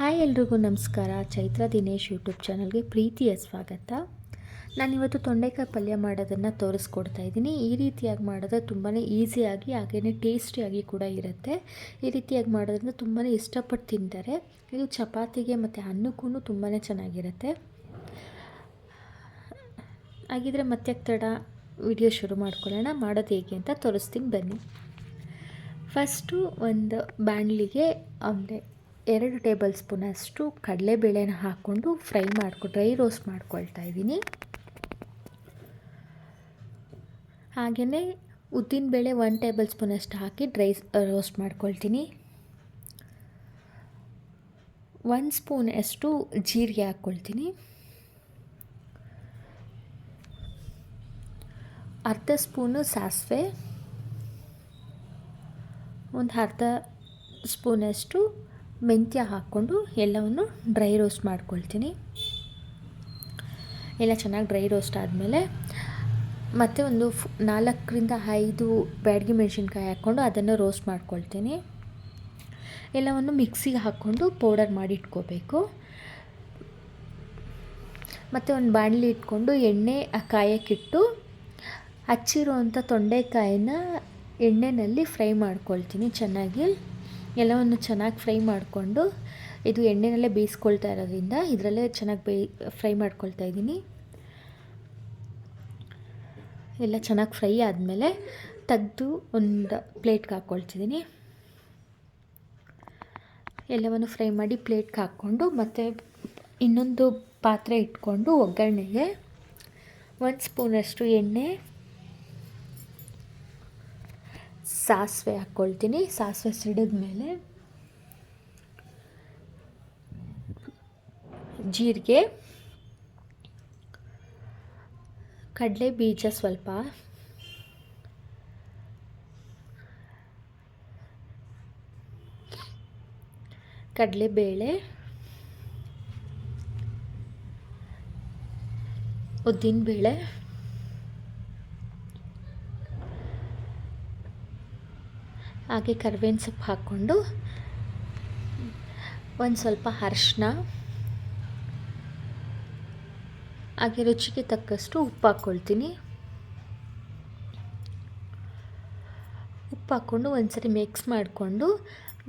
Hi ಎಲ್ರಿಗೂ ನಮಸ್ಕಾರ. Chaitra Dinesh YouTube ಚಾನಲ್ಗೆ ಪ್ರೀತಿಯ ಸ್ವಾಗತ. ನಾನಿವತ್ತು ತೊಂಡೆಕಾಯಿ ಪಲ್ಯ ಮಾಡೋದನ್ನು ತೋರಿಸ್ಕೊಡ್ತಾ ಇದ್ದೀನಿ. ಈ ರೀತಿಯಾಗಿ ಮಾಡಿದ್ರೆ ತುಂಬಾ ಈಸಿಯಾಗಿ ಹಾಗೆಯೇ ಟೇಸ್ಟಿಯಾಗಿ ಕೂಡ ಇರುತ್ತೆ. ಈ ರೀತಿಯಾಗಿ ಮಾಡೋದ್ರಿಂದ ತುಂಬಾ ಇಷ್ಟಪಟ್ಟು ತಿಂತಾರೆ. ಇದು ಚಪಾತಿಗೆ ಮತ್ತು ಅನ್ನಕ್ಕೂ ತುಂಬಾ ಚೆನ್ನಾಗಿರುತ್ತೆ. ಹಾಗಿದ್ರೆ ಮತ್ತೆ ತಡ ವಿಡಿಯೋ ಶುರು ಮಾಡ್ಕೊಳ್ಳೋಣ. ಮಾಡೋದು ಹೇಗೆ ಅಂತ ತೋರಿಸ್ತೀನಿ. ಬನ್ನಿ. ಫಸ್ಟು ಒಂದು ಬಾಣಲಿಗೆ ಅಂದರೆ ಎರಡು ಟೇಬಲ್ ಸ್ಪೂನಷ್ಟು ಕಡಲೆಬೇಳೆನ ಹಾಕ್ಕೊಂಡು ಫ್ರೈ ಮಾಡ್ಕೊ, ಡ್ರೈ ರೋಸ್ಟ್ ಮಾಡ್ಕೊಳ್ತಾ ಇದ್ದೀನಿ. ಹಾಗೆಯೇ ಉದ್ದಿನಬೇಳೆ ಒನ್ ಟೇಬಲ್ ಸ್ಪೂನಷ್ಟು ಹಾಕಿ ಡ್ರೈ ರೋಸ್ಟ್ ಮಾಡ್ಕೊಳ್ತೀನಿ. ಒಂದು ಸ್ಪೂನ್ ಅಷ್ಟು ಜೀರಿಗೆ ಹಾಕ್ಕೊಳ್ತೀನಿ. ಅರ್ಧ ಸ್ಪೂನು ಸಾಸಿವೆ. ಒಂದು ಅರ್ಧ ಸ್ಪೂನಷ್ಟು ಮೆಂತ್ಯ ಹಾಕ್ಕೊಂಡು ಎಲ್ಲವನ್ನು ಡ್ರೈ ರೋಸ್ಟ್ ಮಾಡ್ಕೊಳ್ತೀನಿ. ಎಲ್ಲ ಚೆನ್ನಾಗಿ ಡ್ರೈ ರೋಸ್ಟ್ ಆದಮೇಲೆ ಮತ್ತು ಒಂದು ಫ್ ನಾಲ್ಕರಿಂದ ಐದು ಬ್ಯಾಡಗಿ ಮೆಣಸಿನ್ಕಾಯಿ ಹಾಕ್ಕೊಂಡು ಅದನ್ನು ರೋಸ್ಟ್ ಮಾಡ್ಕೊಳ್ತೀನಿ. ಎಲ್ಲವನ್ನು ಮಿಕ್ಸಿಗೆ ಹಾಕ್ಕೊಂಡು ಪೌಡರ್ ಮಾಡಿ ಇಟ್ಕೋಬೇಕು. ಮತ್ತು ಒಂದು ಬಾಣಲಿ ಇಟ್ಕೊಂಡು ಎಣ್ಣೆ ಕಾಯಕ್ಕಿಟ್ಟು ಹಚ್ಚಿರುವಂಥ ತೊಂಡೆಕಾಯಿನ ಎಣ್ಣೆಯಲ್ಲಿ ಫ್ರೈ ಮಾಡ್ಕೊಳ್ತೀನಿ ಚೆನ್ನಾಗಿ. ಎಲ್ಲವನ್ನು ಚೆನ್ನಾಗಿ ಫ್ರೈ ಮಾಡಿಕೊಂಡು ಇದು ಎಣ್ಣೆನಲ್ಲೇ ಬೇಯಿಸ್ಕೊಳ್ತಾ ಇರೋದ್ರಿಂದ ಇದರಲ್ಲೇ ಚೆನ್ನಾಗಿ ಬೇಯ್ ಫ್ರೈ ಮಾಡ್ಕೊಳ್ತಾ ಇದ್ದೀನಿ. ಎಲ್ಲ ಚೆನ್ನಾಗಿ ಫ್ರೈ ಆದಮೇಲೆ ತೆಗೆದು ಒಂದು ಪ್ಲೇಟ್ಗೆ ಹಾಕ್ಕೊಳ್ತಿದ್ದೀನಿ ಎಲ್ಲವನ್ನು ಫ್ರೈ ಮಾಡಿ ಪ್ಲೇಟ್ಗೆ ಹಾಕ್ಕೊಂಡು ಮತ್ತು ಇನ್ನೊಂದು ಪಾತ್ರೆ ಇಟ್ಕೊಂಡು ಒಗ್ಗರಣೆಗೆ ಒಂದು ಸ್ಪೂನಷ್ಟು ಎಣ್ಣೆ ಸಾಸಿವೆ ಹಾಕ್ಕೊಳ್ತೀನಿ. ಸಾಸಿವೆ ಸಿಡಿದ ಮೇಲೆ ಜೀರಿಗೆ ಕಡಲೆ ಬೀಜ ಸ್ವಲ್ಪ ಕಡಲೆಬೇಳೆ ಉದ್ದಿನಬೇಳೆ ಹಾಗೆ ಕರ್ಬೇವಿನ ಸೊಪ್ಪು ಹಾಕ್ಕೊಂಡು ಒಂದು ಸ್ವಲ್ಪ ಅರ್ಶಿನ ಹಾಗೆ ರುಚಿಗೆ ತಕ್ಕಷ್ಟು ಉಪ್ಪು ಹಾಕ್ಕೊಳ್ತೀನಿ. ಉಪ್ಪು ಹಾಕ್ಕೊಂಡು ಒಂದ್ಸರಿ ಮಿಕ್ಸ್ ಮಾಡಿಕೊಂಡು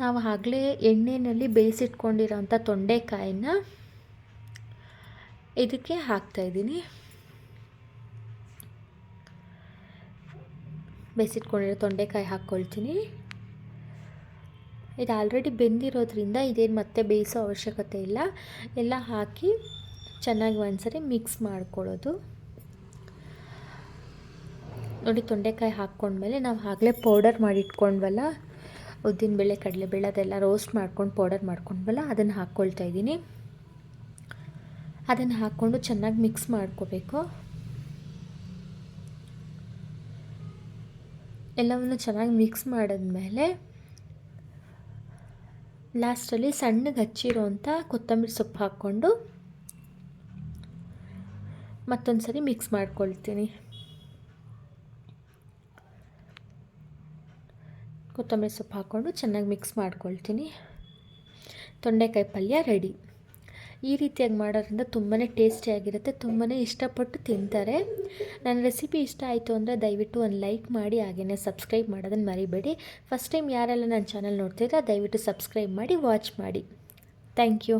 ನಾವು ಆಗಲೇ ಎಣ್ಣೆಯಲ್ಲಿ ಬೇಯಿಸಿಟ್ಕೊಂಡಿರೋಂಥ ತೊಂಡೆಕಾಯಿನ ಇದಕ್ಕೆ ಹಾಕ್ತಾಯಿದ್ದೀನಿ ಬೇಯಿಸಿಟ್ಕೊಂಡಿರೋ ತೊಂಡೆಕಾಯಿ ಹಾಕ್ಕೊಳ್ತೀನಿ. ಇದು ಆಲ್ರೆಡಿ ಬೆಂದಿರೋದ್ರಿಂದ ಇದೇನು ಮತ್ತೆ ಬೇಯಿಸೋ ಅವಶ್ಯಕತೆ ಇಲ್ಲ. ಎಲ್ಲ ಹಾಕಿ ಚೆನ್ನಾಗಿ ಒಂದ್ಸರಿ ಮಿಕ್ಸ್ ಮಾಡ್ಕೊಳ್ಳೋದು. ನೋಡಿ ತೊಂಡೆಕಾಯಿ ಹಾಕ್ಕೊಂಡ್ಮೇಲೆ ನಾವು ಆಗಲೇ ಪೌಡರ್ ಮಾಡಿ ಇಟ್ಕೊಂಡ್ವಲ್ಲ ಉದ್ದಿನಬೇಳೆ ಕಡಲೆಬೇಳೆ ಅದೆಲ್ಲ ರೋಸ್ಟ್ ಮಾಡ್ಕೊಂಡು ಪೌಡರ್ ಮಾಡ್ಕೊಂಡ್ವಲ್ಲ? ಅದನ್ನು ಹಾಕ್ಕೊಳ್ತಾ ಇದ್ದೀನಿ. ಅದನ್ನು ಹಾಕ್ಕೊಂಡು ಚೆನ್ನಾಗಿ ಮಿಕ್ಸ್ ಮಾಡ್ಕೋಬೇಕು. ಎಲ್ಲವನ್ನು ಚೆನ್ನಾಗಿ ಮಿಕ್ಸ್ ಮಾಡಿದ್ಮೇಲೆ ಲಾಸ್ಟಲ್ಲಿ ಸಣ್ಣಗೆ ಹಚ್ಚಿರೋಂಥ ಕೊತ್ತಂಬರಿ ಸೊಪ್ಪು ಹಾಕ್ಕೊಂಡು ಮತ್ತೊಂದು ಸರಿ ಮಿಕ್ಸ್ ಮಾಡ್ಕೊಳ್ತೀನಿ. ಕೊತ್ತಂಬರಿ ಸೊಪ್ಪು ಹಾಕ್ಕೊಂಡು ಚೆನ್ನಾಗಿ ಮಿಕ್ಸ್ ಮಾಡ್ಕೊಳ್ತೀನಿ. ತೊಂಡೆಕಾಯಿ ಪಲ್ಯ ರೆಡಿ ಈ ರೀತಿಯಾಗಿ ಮಾಡೋದ್ರಿಂದ ತುಂಬಾ ಟೇಸ್ಟಿಯಾಗಿರುತ್ತೆ ತುಂಬಾ ಇಷ್ಟಪಟ್ಟು ತಿಂತಾರೆ. ನನ್ನ ರೆಸಿಪಿ ಇಷ್ಟ ಆಯಿತು ಅಂದರೆ ದಯವಿಟ್ಟು ಒಂದು ಲೈಕ್ ಮಾಡಿ ಹಾಗೆಯೇ ಸಬ್ಸ್ಕ್ರೈಬ್ ಮಾಡೋದನ್ನು ಮರಿಬೇಡಿ. ಫಸ್ಟ್ ಟೈಮ್ ಯಾರೆಲ್ಲ ನನ್ನ ಚಾನಲ್ ನೋಡ್ತಿದ್ರೆ ದಯವಿಟ್ಟು ಸಬ್ಸ್ಕ್ರೈಬ್ ಮಾಡಿ, ವಾಚ್ ಮಾಡಿ. Thank you.